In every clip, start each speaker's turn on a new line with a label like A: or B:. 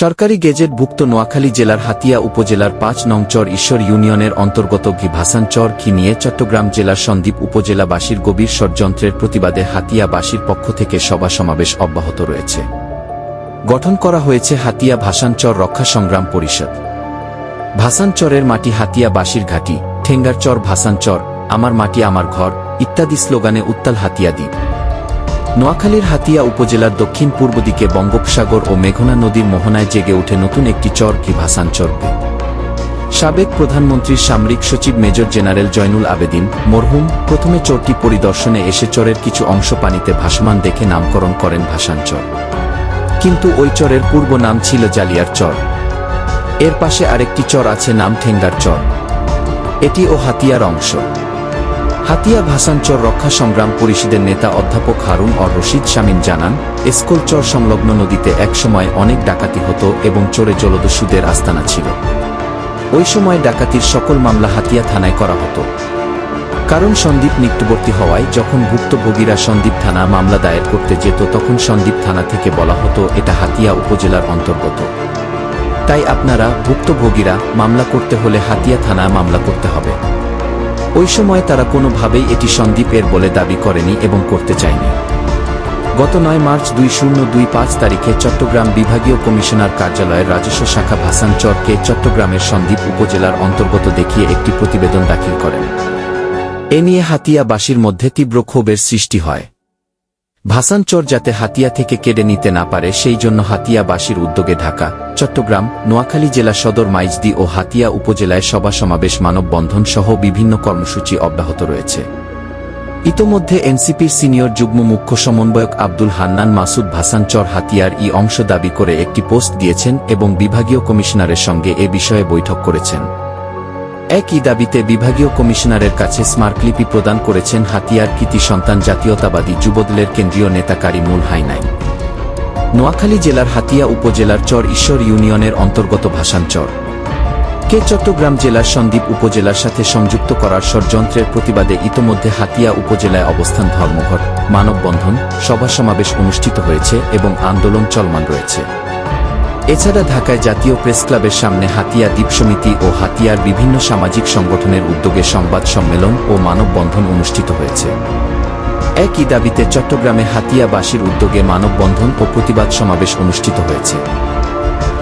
A: সরকারি গেজেটভুক্ত নোয়াখালী জেলার হাতিয়া উপজেলার পাঁচ নং চর ঈশ্বর ইউনিয়নের অন্তর্গত ঘি ভাসান চর ঘি নিয়ে চট্টগ্রাম জেলার সন্দ্বীপ উপজেলাবাসীর গভীর ষড়যন্ত্রের প্রতিবাদে হাতিয়াবাসীর পক্ষ থেকে সভা সমাবেশ অব্যাহত রয়েছে। গঠন করা হয়েছে হাতিয়া ভাসানচর রক্ষা সংগ্রাম পরিষদ। ভাসানচরের মাটি হাতিয়াবাসীর ঘাঁটি, ঠেঙ্গার চর ভাসানচর আমার মাটি আমার ঘর, ইত্যাদি স্লোগানে উত্তাল হাতিয়া দ্বীপ। নোয়াখালীর হাতিয়া উপজেলার দক্ষিণ পূর্ব দিকে বঙ্গোপসাগর ও মেঘনা নদীর মোহনায় জেগে ওঠে নতুন একটি চর কি ভাসানচরকে সাবেক প্রধানমন্ত্রীর সামরিক সচিব মেজর জেনারেল জয়নুল আবেদিন মরহুম প্রথমে চরটি পরিদর্শনে এসে চরের কিছু অংশ পানিতে ভাসমান দেখে নামকরণ করেন ভাসানচর কিন্তু ওই চরের পূর্ব নাম ছিল জালিয়ার চর। এর পাশে আরেকটি চর আছে নাম ঠেঙ্গার চর। এটি ও হাতিয়ার অংশ। হাতিয়া ভাসানচর রক্ষা সংগ্রাম পরিষদের নেতা অধ্যাপক হারুন অর রশিদ শামীম জানান এসকোল চর সংলগ্ন নদীতে একসময় অনেক ডাকাতি হতো এবং চোরে জলদস্যুদের আস্তানা ছিল। ওই সময় ডাকাতির সকল মামলা হাতিয়া থানায় করা হতো। কারণ সন্দীপ নিকটবর্তী হওয়ায় যখন ভুক্তভোগীরা সন্দীপ থানা মামলা দায়ের করতে যেত তখন সন্দীপ থানা থেকে বলা হতো, এটা হাতিয়া উপজেলার অন্তর্গত। তাই আপনারা ভুক্তভোগীরা মামলা করতে হলে হাতিয়া থানা মামলা করতে হবে। ওই সময় তারা কোনোভাবেই এটি সন্দীপের বলে দাবি করেনি এবং করতে চায়নি। গত নয় মার্চ দুই শূন্য দুই পাঁচ তারিখে চট্টগ্রাম বিভাগীয় কমিশনার কার্যালয়ের রাজস্ব শাখা ভাসান চরকে চট্টগ্রামের সন্দ্বীপ উপজেলার অন্তর্গত দেখিয়ে একটি প্রতিবেদন দাখিল করেন। এ নিয়ে হাতিয়াবাসীর মধ্যে তীব্র ক্ষোভের সৃষ্টি হয়। ভাসানচর যাতে হাতিয়া থেকে কেড়ে নিতে না পারে, সেই জন্য হাতিয়াবাসীর উদ্যোগে ঢাকা, চট্টগ্রাম, নোয়াখালী জেলা সদর মাইজদি ও হাতিয়া উপজেলায় সভা সমাবেশ, মানববন্ধন সহ বিভিন্ন কর্মসূচি অব্যাহত রয়েছে। ইতোমধ্যে এনসিপির সিনিয়র যুগ্ম মুখ্য সমন্বয়ক আব্দুল হান্নান মাসুদ ভাসানচর হাতিয়ার ই অংশ দাবি করে একটি পোস্ট দিয়েছেন এবং বিভাগীয় কমিশনারের সঙ্গে এ বিষয়ে বৈঠক করেছেন। একই দাবিতে বিভাগীয় কমিশনারের কাছে স্মারকলিপি প্রদান করেছেন হাতিয়ার কৃতি সন্তান জাতীয়তাবাদী যুবদলের কেন্দ্রীয় নেতা কারিমুল হাইনাই নোয়াখালী জেলার হাতিয়া উপজেলার চর ঈশ্বর ইউনিয়নের অন্তর্গত ভাসানচর কে চট্টগ্রাম জেলার সন্দ্বীপ উপজেলার সাথে সংযুক্ত করার ষড়যন্ত্রের প্রতিবাদে ইতোমধ্যে হাতিয়া উপজেলায় অবস্থান ধর্মঘট, মানববন্ধন, সভা সমাবেশ অনুষ্ঠিত হয়েছে এবং আন্দোলন চলমান রয়েছে। এছাড়া ঢাকায় জাতীয় প্রেস ক্লাবের সামনে হাতিয়া দ্বীপ সমিতি ও হাতিয়ার বিভিন্ন সামাজিক সংগঠনের উদ্যোগে সংবাদ সম্মেলন ও মানববন্ধন অনুষ্ঠিত হয়েছে। একই দাবিতে চট্টগ্রামে হাতিয়াবাসীর উদ্যোগে মানববন্ধন ও প্রতিবাদ সমাবেশ অনুষ্ঠিত হয়েছে।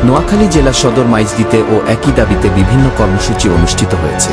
A: নোয়াখালী জেলা সদর মাইজদিতে ও একই দাবিতে বিভিন্ন কর্মসূচি অনুষ্ঠিত হয়েছে।